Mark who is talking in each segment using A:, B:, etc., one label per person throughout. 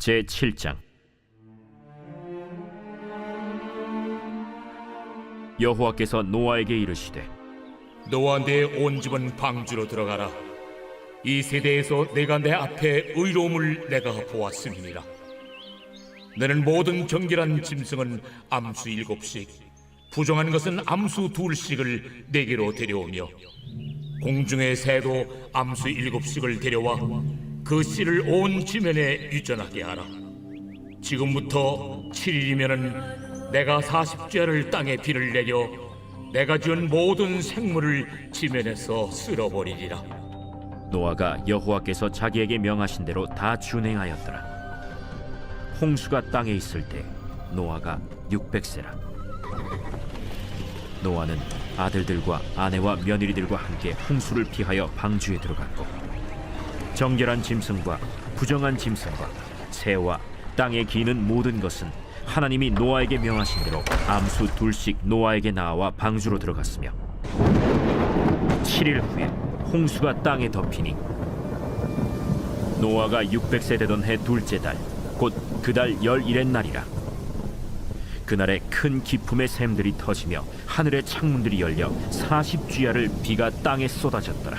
A: 제 7장 여호와께서 노아에게 이르시되
B: 너와 내 온 집은 방주로 들어가라. 이 세대에서 내가 내 앞에 의로움을 내가 보았음이니라. 너는 모든 정결한 짐승은 암수 일곱씩, 부정한 것은 암수 둘씩을 내게로 데려오며 공중의 새도 암수 일곱씩을 데려와 그 씨를 온 지면에 유전하게 하라. 지금부터 7일이면은 내가 40죄를 땅에 비를 내려 내가 지은 모든 생물을 지면에서 쓸어버리리라.
A: 노아가 여호와께서 자기에게 명하신 대로 다 준행하였더라 홍수가 땅에 있을 때 노아가 600세라 노아는 아들들과 아내와 며느리들과 함께 홍수를 피하여 방주에 들어갔고 정결한 짐승과 부정한 짐승과 새와 땅에 기는 모든 것은 하나님이 노아에게 명하신 대로 암수 둘씩 노아에게 나와 방주로 들어갔으며 7일 후에 홍수가 땅에 덮이니 노아가 600세 되던 해 둘째 달 곧 그 달 열일의 날이라. 그날에 큰 기품의 샘들이 터지며 하늘의 창문들이 열려 40 주야를 비가 땅에 쏟아졌더라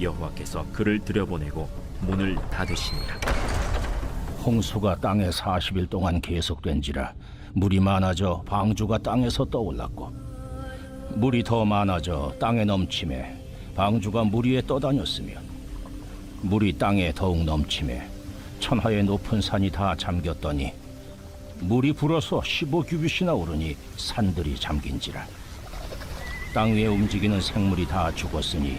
A: 여호와께서 그를 들여보내고 문을 닫으시니라
C: 홍수가 땅에 40일 동안 계속된지라 물이 많아져 방주가 땅에서 떠올랐고 물이 더 많아져 땅에 넘침에 방주가 물 위에 떠다녔으며 물이 땅에 더욱 넘침에 천하의 높은 산이 다 잠겼더니 물이 불어서 15규빗이나 오르니 산들이 잠긴지라. 땅 위에 움직이는 생물이 다 죽었으니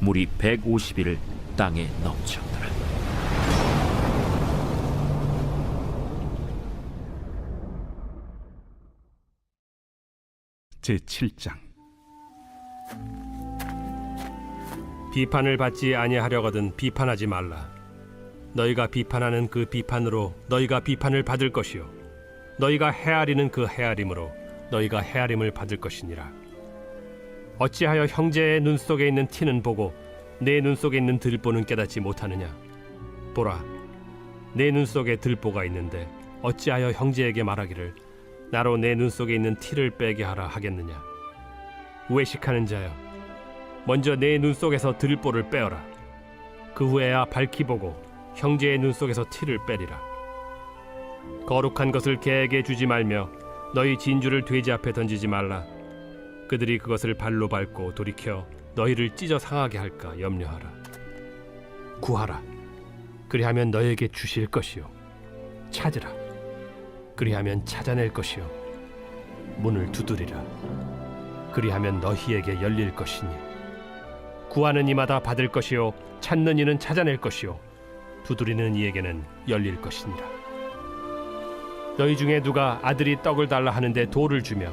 A: 물이 150일을 땅에 넘쳤더라.
D: 제 7장
E: 비판을 받지 아니하려거든 비판하지 말라. 너희가 비판하는 그 비판으로 너희가 비판을 받을 것이요 너희가 헤아리는 그 헤아림으로 너희가 헤아림을 받을 것이니라. 어찌하여 형제의 눈 속에 있는 티는 보고 내 눈 속에 있는 들보는 깨닫지 못하느냐? 보라, 내 눈 속에 들보가 있는데 어찌하여 형제에게 말하기를 나로 내 눈 속에 있는 티를 빼게 하라 하겠느냐? 외식하는 자여, 먼저 내 눈 속에서 들보를 빼어라. 그 후에야 밝히 보고 형제의 눈 속에서 티를 빼리라. 거룩한 것을 개에게 주지 말며 너희 진주를 돼지 앞에 던지지 말라. 그들이 그것을 발로 밟고 돌이켜 너희를 찢어 상하게 할까 염려하라. 구하라. 그리하면 너에게 주실 것이요. 찾으라. 그리하면 찾아낼 것이요. 문을 두드리라. 그리하면 너희에게 열릴 것이니 구하는 이마다 받을 것이요 찾는 이는 찾아낼 것이요 두드리는 이에게는 열릴 것이니라 너희 중에 누가 아들이 떡을 달라 하는데 돌을 주며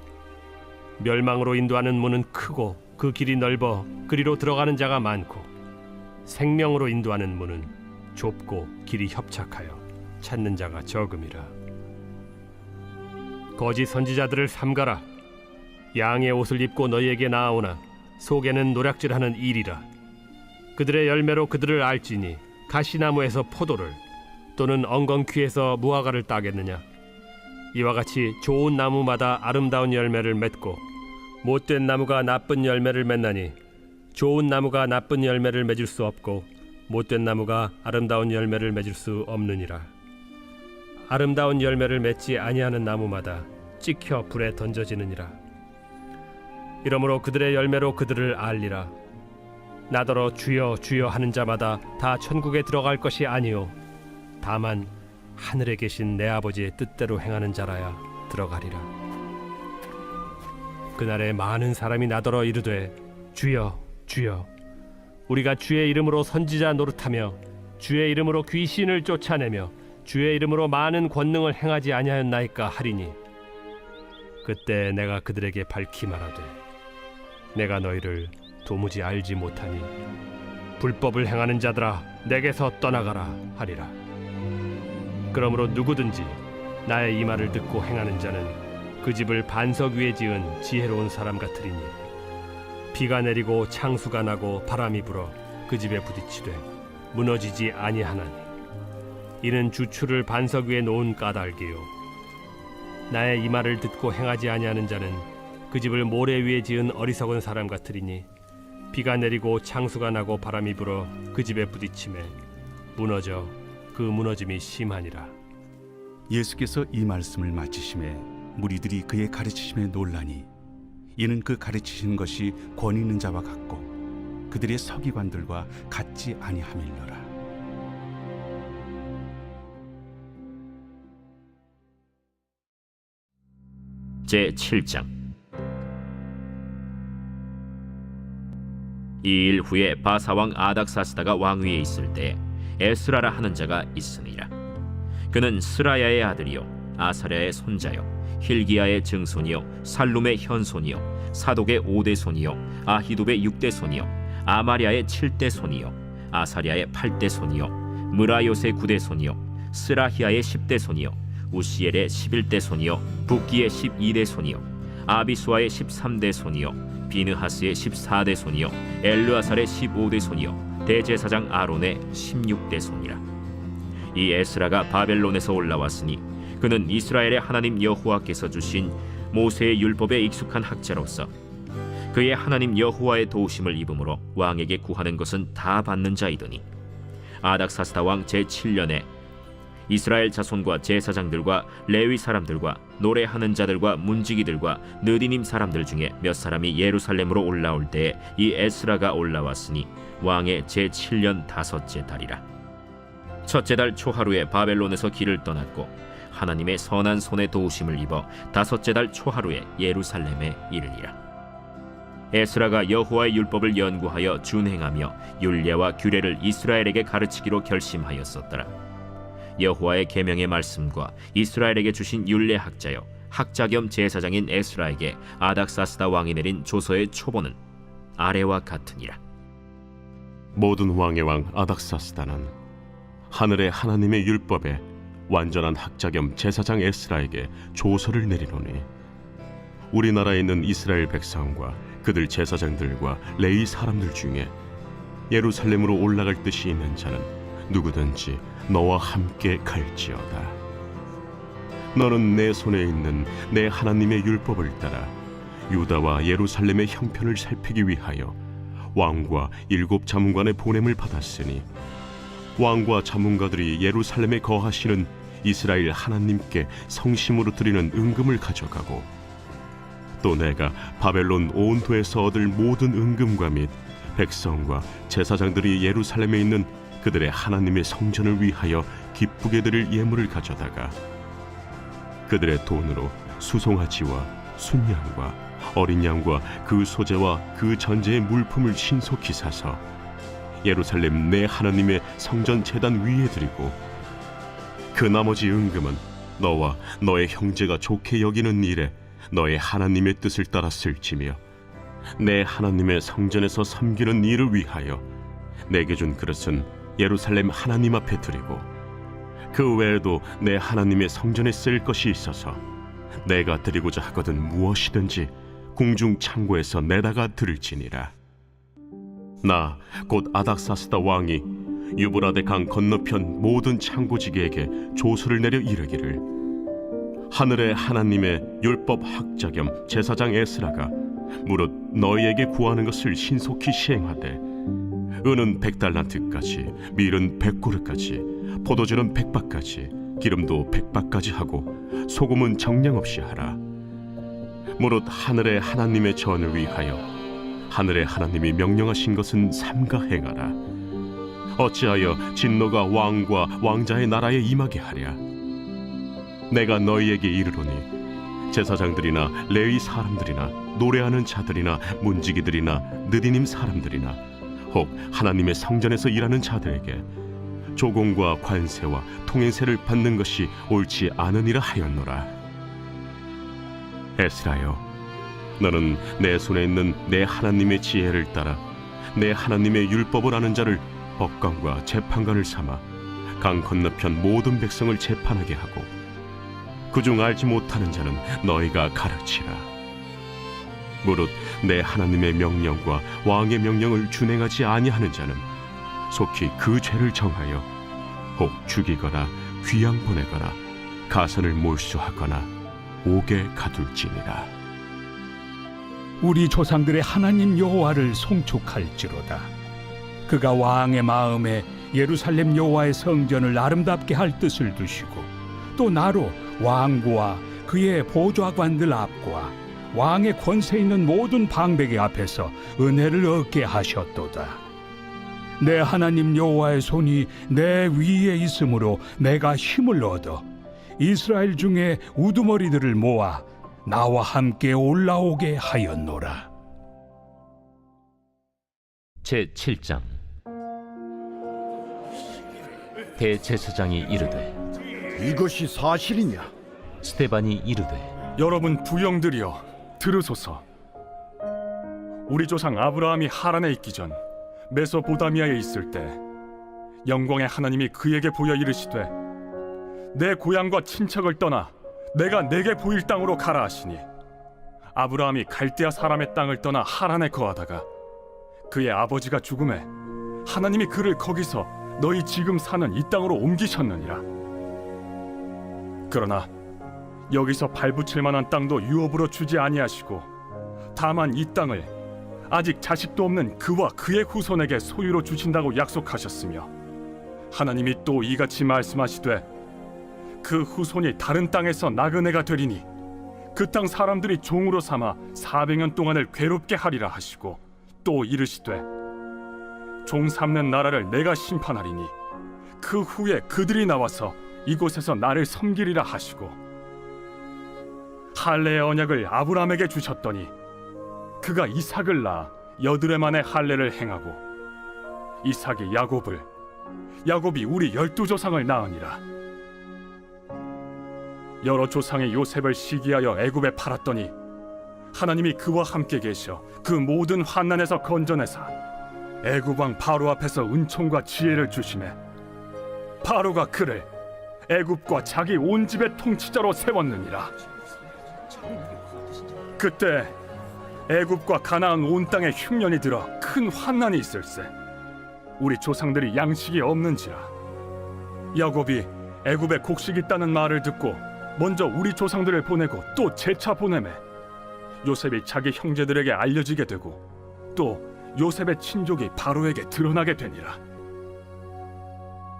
E: 멸망으로 인도하는 문은 크고 그 길이 넓어 그리로 들어가는 자가 많고 생명으로 인도하는 문은 좁고 길이 협착하여 찾는 자가 적음이라. 거짓 선지자들을 삼가라. 양의 옷을 입고 너희에게 나아오나 속에는 노략질하는 일이라 그들의 열매로 그들을 알지니 가시나무에서 포도를 또는 엉겅퀴에서 무화과를 따겠느냐 이와 같이 좋은 나무마다 아름다운 열매를 맺고 못된 나무가 나쁜 열매를 맺나니 좋은 나무가 나쁜 열매를 맺을 수 없고 못된 나무가 아름다운 열매를 맺을 수 없느니라. 아름다운 열매를 맺지 아니하는 나무마다 찍혀 불에 던져지느니라. 이러므로 그들의 열매로 그들을 알리라. 나더러 주여 주여 하는 자마다 다 천국에 들어갈 것이 아니요. 다만 하늘에 계신 내 아버지의 뜻대로 행하는 자라야 들어가리라 그날에 많은 사람이 나더러 이르되 주여 주여. 우리가 주의 이름으로 선지자 노릇하며 주의 이름으로 귀신을 쫓아내며 주의 이름으로 많은 권능을 행하지 아니하였나이까 하리니. 그때 내가 그들에게 밝히 말하되 내가 너희를 도무지 알지 못하니 불법을 행하는 자들아 내게서 떠나가라 하리라. 그러므로 누구든지 나의 이 말을 듣고 행하는 자는 그 집을 반석 위에 지은 지혜로운 사람 같으리니 비가 내리고 창수가 나고 바람이 불어 그 집에 부딪히되 무너지지 아니하나니 이는 주추를 반석 위에 놓은 까닭이요. 나의 이 말을 듣고 행하지 아니하는 자는 그 집을 모래 위에 지은 어리석은 사람 같으리니 비가 내리고 창수가 나고 바람이 불어 그 집에 부딪힘에 무너져 그 무너짐이 심하니라.
D: 예수께서 이 말씀을 마치심에 무리들이 그의 가르치심에 놀라니 이는 그 가르치시는 것이 권위 있는 자와 같고 그들의 서기관들과 같지 아니함일러라.
A: 제 7장. 이 일 후에 바사왕 아닥사스다가 왕위에 있을 때 에스라라 하는 자가 있으니라. 그는 스라야의 아들이요 아사랴의 손자요 힐기야의 증손이요 살룸의 현손이요 사독의 오대 손이요 아히둡의 육대 손이요 아마랴의 칠대 손이요 아사랴의 팔대 손이요 무라요의 구대 손이요 스라히야의 십대 손이요 우시엘의 십일대 손이요 북기의 십이대 손이요 아비수아의 십삼대 손이요 비느하스의 십사대 손이요 엘르아살의 십오대 손이요 대제사장 아론의 십육대 손이라. 이 에스라가 바벨론에서 올라왔으니 그는 이스라엘의 하나님 여호와께서 주신 모세의 율법에 익숙한 학자로서 그의 하나님 여호와의 도우심을 입음으로 왕에게 구하는 것은 다 받는 자이더니 아닥사스다 왕 제7년에 이스라엘 자손과 제사장들과 레위 사람들과 노래하는 자들과 문지기들과 느디님 사람들 중에 몇 사람이 예루살렘으로 올라올 때에 이 에스라가 올라왔으니 왕의 제7년 다섯째 달이라. 첫째 달 초하루에 바벨론에서 길을 떠났고 하나님의 선한 손에 도우심을 입어 다섯째 달 초하루에 예루살렘에 이르니라. 에스라가 여호와의 율법을 연구하여 준행하며 율례와 규례를 이스라엘에게 가르치기로 결심하였었더라. 여호와의 계명의 말씀과 이스라엘에게 주신 율례 학자요 학자 겸 제사장인 에스라에게 아닥사스다 왕이 내린 조서의 초본은 아래와 같으니라.
F: 모든 왕의 왕 아닥사스다는 하늘의 하나님의 율법에 완전한 학자 겸 제사장 에스라에게 조서를 내리노니 우리나라에 있는 이스라엘 백성과 그들 제사장들과 레위 사람들 중에 예루살렘으로 올라갈 뜻이 있는 자는 누구든지 너와 함께 갈지어다. 너는 내 손에 있는 내 하나님의 율법을 따라 유다와 예루살렘의 형편을 살피기 위하여 왕과 일곱 자문관의 보냄을 받았으니 왕과 자문가들이 예루살렘에 거하시는 이스라엘 하나님께 성심으로 드리는 은금을 가져가고 또 내가 바벨론 온도에서 얻을 모든 은금과 및 백성과 제사장들이 예루살렘에 있는 그들의 하나님의 성전을 위하여 기쁘게 드릴 예물을 가져다가 그들의 돈으로 수송아지와 순양과 어린 양과 그 소재와 그 전제의 물품을 신속히 사서 예루살렘 내 하나님의 성전 제단 위에 드리고 그 나머지 은금은 너와 너의 형제가 좋게 여기는 일에 너의 하나님의 뜻을 따라 쓸지며 내 하나님의 성전에서 섬기는 일을 위하여 내게 준 그릇은 예루살렘 하나님 앞에 드리고 그 외에도 내 하나님의 성전에 쓸 것이 있어서 내가 드리고자 하거든 무엇이든지 궁중 창고에서 내다가 들을지니라. 나 곧 아닥사스다 왕이 유브라데 강 건너편 모든 창고지기에게 조서를 내려 이르기를. 하늘의 하나님의 율법 학자 겸 제사장 에스라가 무릇 너희에게 구하는 것을 신속히 시행하되 은은 백달란트까지 밀은 백고르까지 포도주는 백박까지 기름도 백박까지 하고 소금은 정량 없이 하라. 무릇 하늘의 하나님의 전을 위하여 하늘의 하나님이 명령하신 것은 삼가 행하라 어찌하여 진노가 왕과 왕자의 나라에 임하게 하랴? 내가 너희에게 이르노니 제사장들이나 레위 사람들이나 노래하는 자들이나 문지기들이나 느디님 사람들이나 혹 하나님의 성전에서 일하는 자들에게 조공과 관세와 통행세를 받는 것이 옳지 않으니라 하였노라. 에스라여 너는 내 손에 있는 내 하나님의 지혜를 따라 내 하나님의 율법을 아는 자를 법관과 재판관을 삼아 강 건너편 모든 백성을 재판하게 하고 그중 알지 못하는 자는 너희가 가르치라 무릇 내 하나님의 명령과 왕의 명령을 준행하지 아니하는 자는 속히 그 죄를 정하여 혹 죽이거나 귀양 보내거나 가선을 몰수하거나 옥에 가둘지니라
G: 우리 조상들의 하나님 여호와를 송축할지로다. 그가 왕의 마음에 예루살렘 여호와의 성전을 아름답게 할 뜻을 두시고 또 나로 왕과 그의 보좌관들 앞과 왕의 권세 있는 모든 방백의 앞에서 은혜를 얻게 하셨도다. 내 하나님 여호와의 손이 내 위에 있으므로 내가 힘을 얻어 이스라엘 중에 우두머리들을 모아 나와 함께 올라오게 하였노라.
H: 제 7장 대제사장이 이르되
I: 이것이 사실이냐?
H: 스테반이 이르되
J: 여러분 부영들이여 들으소서 우리 조상 아브라함이 하란에 있기 전 메소보다미아에 있을 때 영광의 하나님이 그에게 보여 이르시되 내 고향과 친척을 떠나 내가 내게 보일 땅으로 가라 하시니 아브라함이 갈대아 사람의 땅을 떠나 하란에 거하다가 그의 아버지가 죽음에 하나님이 그를 거기서 너희 지금 사는 이 땅으로 옮기셨느니라. 그러나 여기서 발붙일 만한 땅도 유업으로 주지 아니하시고 다만 이 땅을 아직 자식도 없는 그와 그의 후손에게 소유로 주신다고 약속하셨으며 하나님이 또 이같이 말씀하시되 그 후손이 다른 땅에서 나그네가 되리니 그 땅 사람들이 종으로 삼아 400년 동안을 괴롭게 하리라 하시고 또 이르시되 종 삼는 나라를 내가 심판하리니 그 후에 그들이 나와서 이곳에서 나를 섬기리라 하시고 할례의 언약을 아브라함에게 주셨더니 그가 이삭을 낳아 여드레 만에 할례를 행하고 이삭이 야곱을 야곱이 우리 열두 조상을 낳으니라. 여러 조상의 요셉을 시기하여 애굽에 팔았더니 하나님이 그와 함께 계셔 그 모든 환난에서 건져내사 애굽 왕 바로 앞에서 은총과 지혜를 주심에 바로가 그를 애굽과 자기 온 집의 통치자로 세웠느니라. 그때 애굽과 가나안 온 땅에 흉년이 들어 큰 환난이 있을세. 우리 조상들이 양식이 없는지라. 야곱이 애굽에 곡식 있다는 말을 듣고 먼저 우리 조상들을 보내고 또 재차 보내매 요셉이 자기 형제들에게 알려지게 되고 또 요셉의 친족이 바로에게 드러나게 되니라.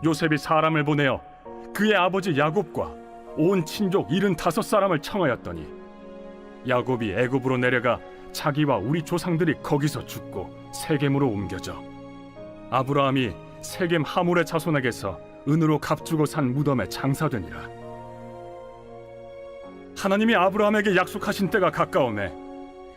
J: 요셉이 사람을 보내어 그의 아버지 야곱과 온 친족 일흔 다섯 사람을 청하였더니 야곱이 애굽으로 내려가 자기와 우리 조상들이 거기서 죽고 세겜으로 옮겨져 아브라함이 세겜 하몰의 자손에게서 은으로 값주고 산 무덤에 장사되니라. 하나님이 아브라함에게 약속하신 때가 가까움에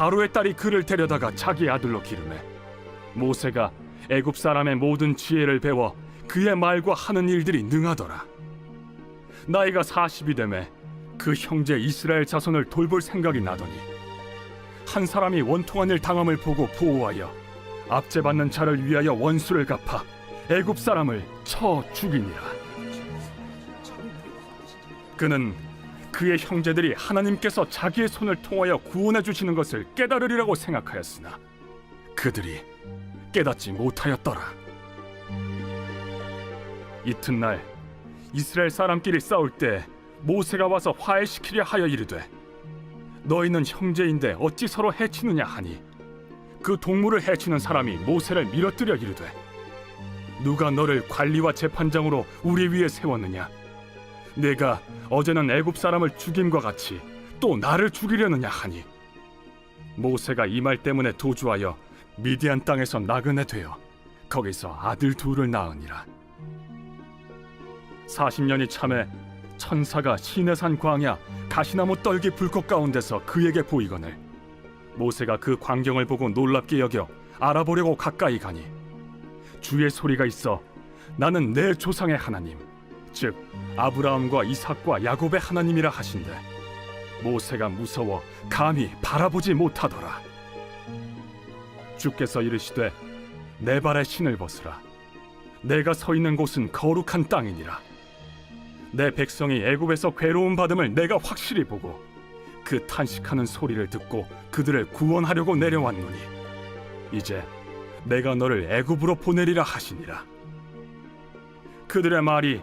J: 바로의 딸이 그를 데려다가 자기 아들로 기르매 모세가 애굽 사람의 모든 지혜를 배워 그의 말과 하는 일들이 능하더라. 나이가 40이 되매 그 형제 이스라엘 자손을 돌볼 생각이 나더니 한 사람이 원통한 일 당함을 보고 보호하여 압제받는 자를 위하여 원수를 갚아 애굽 사람을 쳐 죽이니라. 그는 그의 형제들이 하나님께서 자기의 손을 통하여 구원해 주시는 것을 깨달으리라고 생각하였으나 그들이 깨닫지 못하였더라. 이튿날 이스라엘 사람끼리 싸울 때 모세가 와서 화해시키려 하여 이르되 너희는 형제인데 어찌 서로 해치느냐 하니 그 동물을 해치는 사람이 모세를 밀어뜨려 이르되 누가 너를 관리와 재판장으로 우리 위에 세웠느냐 내가 어제는 애굽 사람을 죽임과 같이 또 나를 죽이려느냐 하니? 모세가 이 말 때문에 도주하여 미디안 땅에서 나그네 되어 거기서 아들 둘을 낳으니라. 40년이 참에 천사가 시내산 광야 가시나무 떨기 불꽃 가운데서 그에게 보이거늘 모세가 그 광경을 보고 놀랍게 여겨 알아보려고 가까이 가니 주의 소리가 있어 나는 내 조상의 하나님 즉 아브라함과 이삭과 야곱의 하나님이라 하신대. 모세가 무서워 감히 바라보지 못하더라. 주께서 이르시되 내 발에 신을 벗으라. 내가 서 있는 곳은 거룩한 땅이니라. 내 백성이 애굽에서 괴로움 받음을 내가 확실히 보고 그 탄식하는 소리를 듣고 그들을 구원하려고 내려왔노니 이제 내가 너를 애굽으로 보내리라 하시니라. 그들의 말이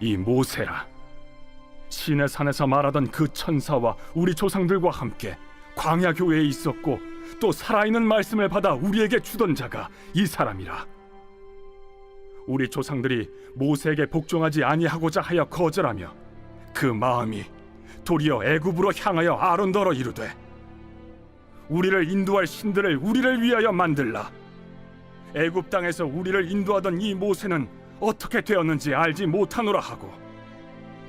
J: 이 모세라. 신의 산에서 말하던 그 천사와 우리 조상들과 함께 광야 교회에 있었고 또 살아있는 말씀을 받아 우리에게 주던 자가 이 사람이라. 우리 조상들이 모세에게 복종하지 아니하고자 하여 거절하며 그 마음이 도리어 애굽으로 향하여 아론더러 이르되 우리를 인도할 신들을 우리를 위하여 만들라. 애굽 땅에서 우리를 인도하던 이 모세는 어떻게 되었는지 알지 못하노라 하고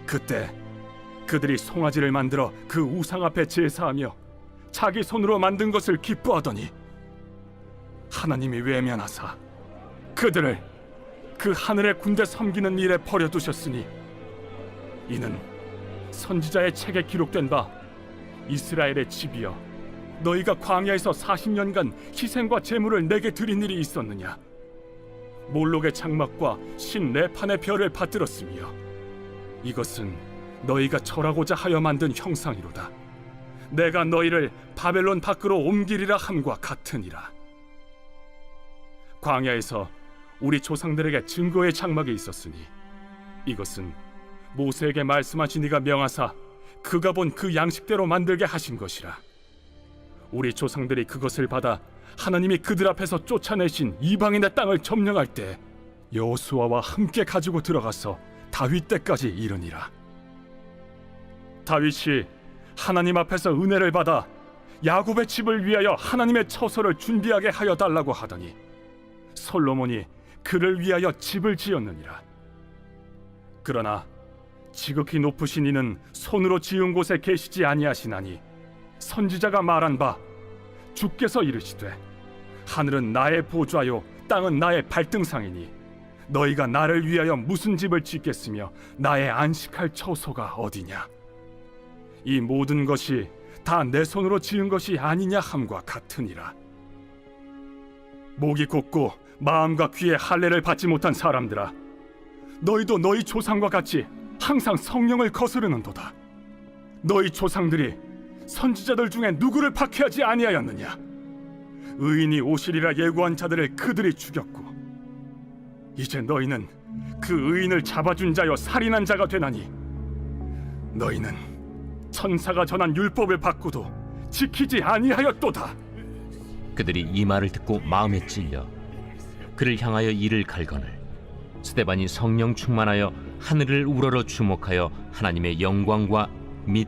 J: 그때 그들이 송아지를 만들어 그 우상 앞에 제사하며 자기 손으로 만든 것을 기뻐하더니 하나님이 외면하사 그들을 그 하늘의 군대 섬기는 일에 버려두셨으니 이는 선지자의 책에 기록된 바 이스라엘의 집이여 너희가 광야에서 40년간 희생과 제물을 내게 드린 일이 있었느냐 몰록의 장막과 신 네판의 별을 받들었으며 이것은 너희가 절하고자 하여 만든 형상이로다. 내가 너희를 바벨론 밖으로 옮기리라 함과 같으니라. 광야에서 우리 조상들에게 증거의 장막이 있었으니 이것은 모세에게 말씀하신 이가 명하사 그가 본 그 양식대로 만들게 하신 것이라. 우리 조상들이 그것을 받아 하나님이 그들 앞에서 쫓아내신 이방인의 땅을 점령할 때 여호수아와 함께 가지고 들어가서 다윗 때까지 이르니라. 다윗이 하나님 앞에서 은혜를 받아 야곱의 집을 위하여 하나님의 처소를 준비하게 하여 달라고 하더니 솔로몬이 그를 위하여 집을 지었느니라. 그러나 지극히 높으신 이는 손으로 지은 곳에 계시지 아니하시나니 선지자가 말한 바 주께서 이르시되 하늘은 나의 보좌요 땅은 나의 발등상이니 너희가 나를 위하여 무슨 집을 짓겠으며 나의 안식할 처소가 어디냐? 이 모든 것이 다 내 손으로 지은 것이 아니냐 함과 같으니라. 목이 곧고 마음과 귀에 할례를 받지 못한 사람들아 너희도 너희 조상과 같이 항상 성령을 거스르는도다. 너희 조상들이 선지자들 중에 누구를 박해하지 아니하였느냐? 의인이 오시리라 예고한 자들을 그들이 죽였고 이제 너희는 그 의인을 잡아준 자여 살인한 자가 되나니 너희는 천사가 전한 율법을 받고도 지키지 아니하였도다.
H: 그들이 이 말을 듣고 마음에 찔려 그를 향하여 이를 갈거늘 스테반이 성령 충만하여 하늘을 우러러 주목하여 하나님의 영광과 및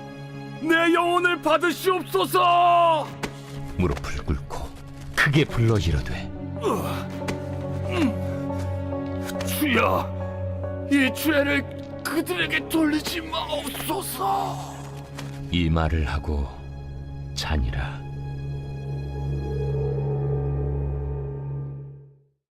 J: 내 영혼을 받으시옵소서!
H: 무릎을 꿇고 크게 불러 이르되
J: 주여 이 죄를 그들에게 돌리지 마옵소서!
H: 이 말을 하고 자니라